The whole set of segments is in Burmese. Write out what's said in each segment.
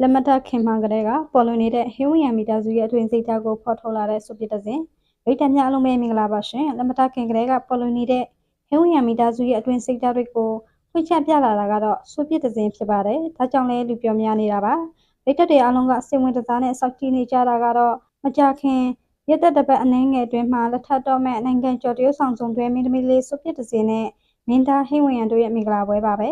လက်မထခင်မှကလေးကပေါ်လွင်နေတဲ့ဟင်းဝင်ရမီတာစုရဲ့အတွင်စိတ်ဓာတ်ကိုဖော်ထုတ်လာတဲ့ဆိုပြတဲ့စဉ်ဗိတ္တမြအလုံးပဲမင်္ဂလာပါရှင်လက်မထခင်ကလေးကပေါ်လွင်နေတဲ့ဟင်းဝင်ရမီတာစုရဲ့အတွင်စိတ်ဓာတ်တွေကိုဖွင့်ချပြလာတာကတော့ဆိုပြတဲ့စဉ်ဖြစ်ပါတယ်ဒါကြောင့်လည်းလူပြောများနေတာပါဗိတ္တတွေအလုံးကစိတ်ဝင်စားနဲ့စောင့်ကြည့်နေကြတာကတော့မကြခင်ရက်သက်တပတ်အနှင်းငယ်အတွင်းမှာလက်ထပ်တော့မဲ့နိုင်ငံကျော်တရုတ်ဆောင်စုံတွဲမင်းသမီးလေးဆိုပြတဲ့စဉ်နဲ့မင်းသားဟင်းဝင်ရတို့ရဲ့မင်္ဂလာပွဲပါပဲ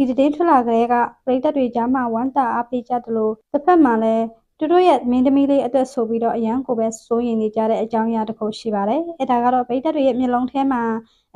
ဒီတည်ထွက်လာကြတဲ့ကပရိသတ်တွေကြားမှာဝမ်းတာအားပေးကြတယ်လို့တစ်ဖက်မှာလည်းသူတို့ရဲ့မင်းသမီးလေးအတွက်ဆိုပြီးတော့အရန်ကိုပဲစိုးရင်နေကြတဲ့အကြောင်းအရာတစ်ခုရှိပါတယ်။အဲဒါကတော့ပရိသတ်တွေရဲ့မျက်လုံးထဲမှာ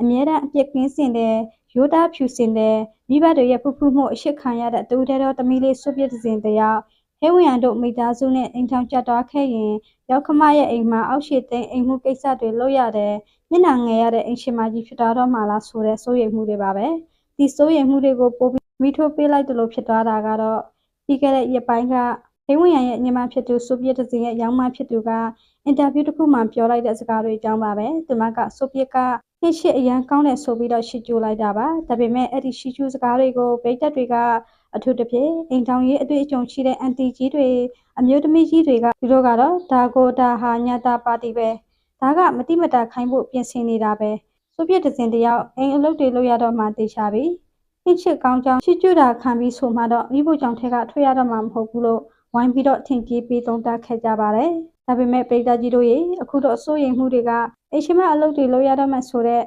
အမြဲတမ်းအပြစ်ကင်းစင်တဲ့ရိုးသားဖြူစင်တဲ့မိဘတွေရဲ့ဖူးဖူးမှုအရှိခံရတဲ့တူတဲ့တော့သမီးလေးဆွပြစ်စဉ်တယောက်ဟဲဝင်ရန်တို့မိသားစုနဲ့အိမ်ထောင်ကြသွားခဲ့ရင်ရောက်ခမရဲ့အိမ်မှာအောက်ရှိသိမ်းအိမ်မှုကိစ္စတွေလုပ်ရတယ်မျက်နှာငယ်ရတဲ့အိမ်ရှင်မကြီးဖြစ်သွားတော့မှလားဆိုတဲ့စိုးရိမ်မှုတွေပါပဲ ဒီစိုးရိမ်မှုတွေကိုပိုပြီးမိထိုးပေးလိုက်တယ်လို့ဖြစ်သွားတာကတော့ပြီးခဲ့တဲ့ရက်ပိုင်းကဟိဝင်ရန်ရဲ့ညီမဖြစ်သူဆိုဗီယက်တစ်စင်ရဲ့ရောင်းမဖြစ်သူကအင်တာဗျူးတစ်ခုမှပြောလိုက်တဲ့စကားတွေအကြောင်းပါပဲသူမကဆိုဗီယက်ကဟစ်ရှိအရန်ကောင်းတယ်ဆိုပြီးတော့ရှီကျူလိုက်တာပါဒါပေမဲ့အဲ့ဒီရှီကျူစကားတွေကိုဗိတ်တက်တွေကအထူးသဖြင့်အိမ်ထောင်ရေးအတွေ့အကြုံရှိတဲ့အန်တီကြီးတွေအမျိုးသမီးကြီးတွေကသူတို့ကတော့ဒါကိုဒါဟာညာတာပါတီပဲဒါကမတိမတာခိုင်းဖို့ပြင်ဆင်နေတာပဲ ဆိုဗီယက်တစ်စင်တယောက်အိမ်အလုပ်တွေလုပ်ရတော့မှတေချာပြီဟစ်ချစ်ကောင်းကြောင်းချစ်ကြွတာခံပြီးဆိုမှတော့မိဖို့ကြောင့်ထဲကထွက်ရတော့မှမဟုတ်ဘူးလို့ဝိုင်းပြီးတော့ထင်ကြီးပြီးသုံးသပ်ခဲ့ကြပါတယ်။ဒါပေမဲ့ပိဋကကြီးတို့ရေအခုတော့အစိုးရိမ်မှုတွေကအိရှိမအလုပ်တွေလုပ်ရတော့မှဆိုတဲ့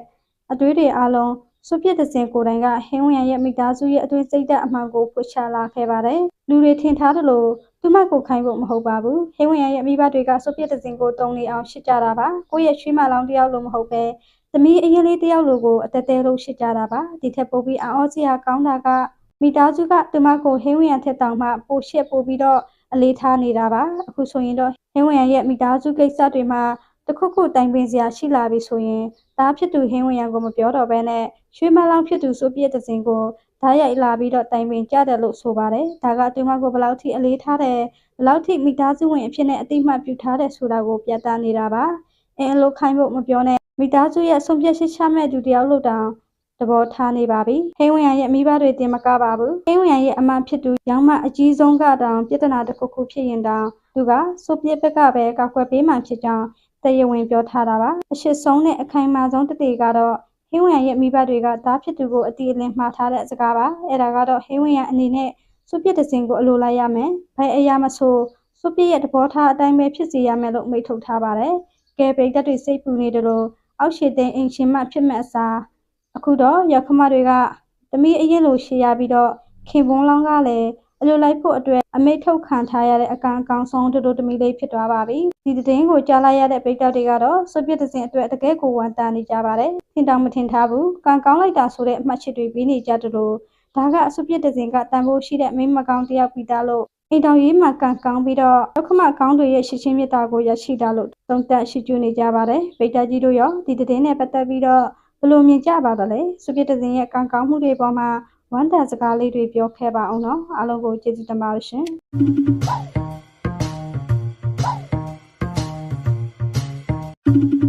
အသွေးတွေအလုံးစုပြစ်တဲ့စင်ကိုယ်တိုင်ကဟင်းဝင်ရဲ့မိသားစုရဲ့အတွင်းစိတ်ဓာတ်အမှန်ကိုဖွချလာခဲ့ပါတယ်။လူတွေထင်ထားတယ်လို့သူမကိုခိုင်းဖို့မဟုတ်ပါဘူး။ဟင်းဝင်ရဲ့မိဘတွေကစုပြစ်တဲ့စင်ကိုတုံနေအောင်ရှစ်ကြတာပါ။ကိုယ့်ရဲ့ရွှေမလောင်တယောက်လို့မဟုတ်ပဲ သမီးအရင်လေးတယောက်လိုကိုအတဲတဲလို့ရှစ်ကြတာပါဒီထက်ပိုပြီးအော်စရာကောင်းတာကမိသားစုကသူမကိုဟင်းဝင်ရထက်တောင်မှပိုရှက်ပိုပြီးတော့အလေးထားနေတာပါအခုဆိုရင်တော့ဟင်းဝင်ရရဲ့မိသားစုကိစ္စတွေမှာတခုခုတိုင်ပင်စရာရှိလာပြီဆိုရင်သားဖြစ်သူဟင်းဝင်ရကိုမပြောတော့ဘဲနဲ့ရွှေမလောင်ဖြစ်သူဆိုပြည့်တဲ့စင်ကိုဓာတ်ရိုက်လာပြီးတော့တိုင်ပင်ကြတယ်လို့ဆိုပါတယ်ဒါကသူမကိုဘယ်လောက်ထိအလေးထားတယ်ဘယ်လောက်ထိမိသားစုဝင်အဖြစ်နဲ့အတိမတ်ပြုထားတယ်ဆိုတာကိုပြသနေတာပါအင်းအလိုခိုင်းဖို့မပြောနဲ့ မိသားစုရဲ့ဆုံးဖြတ်ချက်ချမဲ့သူတယောက်လို့တောင်သဘောထားနေပါပြီ။ဟိန်းဝင်ရရဲ့မိဘတွေတင်မကပါဘူး။ဟိန်းဝင်ရရဲ့အမဖြစ်သူရောင်မအကြီးဆုံးကတောင်ပြဿနာတစ်ခုခုဖြစ်ရင်တောင်သူကစိုးပြစ်ဘက်ကပဲကောက်ွယ်ပေးမှဖြစ်ကြောင်းတရားဝင်ပြောထားတာပါ။အရှိဆုံးနဲ့အခိုင်အမာဆုံးတတိကတော့ဟိန်းဝင်ရရဲ့မိဘတွေကသားဖြစ်သူကိုအတီးအလင်းမှားထားတဲ့စကားပါ။အဲ့ဒါကတော့ဟိန်းဝင်ရအနေနဲ့စိုးပြစ်တဲ့စင်ကိုအလိုလိုက်ရမယ်။ဘယ်အရာမဆိုစိုးပြစ်ရဲ့သဘောထားအတိုင်းပဲဖြစ်စီရမယ်လို့မိတ်ထုတ်ထားပါတယ်။ကဲပိတ်သက်တွေစိတ်ပူနေတယ်လို့ အောက်ရှိသိန်းအိမ်ရှင်မဖြစ်မဲ့အစားအခုတော့ရခမတွေကသမီးအရင်လိုရှေ့ရပြီးတော့ခင်ပွန်းလောင်းကလည်းအလိုလိုက်ဖို့အတွက်အမိတ်ထုတ်ခံထားရတဲ့အကောင်အကောင်ဆုံးတို့တို့သမီးလေးဖြစ်သွားပါပြီဒီတဲ့င်းကိုကြားလိုက်ရတဲ့ပိတ်တောက်တွေကတော့စွပြစ်တဲ့စဉ်အတွက်တကယ်ကိုဝမ်းတာနေကြပါတယ်ထင်တောင်မထင်ထားဘူးကံကောင်းလိုက်တာဆိုတဲ့အမှတ်ချက်တွေပြီးနေကြတယ်လို့ဒါကအစွပြစ်တဲ့စဉ်ကတန်ဖိုးရှိတဲ့မိမကောင်တယောက်ပြီးသားလို့ အိမ်တော်ရေးမှာကံကောင်းပြီးတော့ဒုက္ခမကောင်းတွေရဲ့ရှင်ချင်းမေတ္တာကိုရရှိတာလို့သုံးသပ်ရှိကျူနေကြပါတယ်ဗိတ္တကြီးတို့ရောဒီတဲ့နဲ့ပတ်သက်ပြီးတော့ဘယ်လိုမြင်ကြပါသလဲစုပြတဲ့စဉ်ရဲ့ကံကောင်းမှုတွေပေါ်မှာဝမ်းသာစကားလေးတွေပြောခဲ့ပါအောင်နော်အားလုံးကိုကျေးဇူးတင်ပါတယ်ရှင်။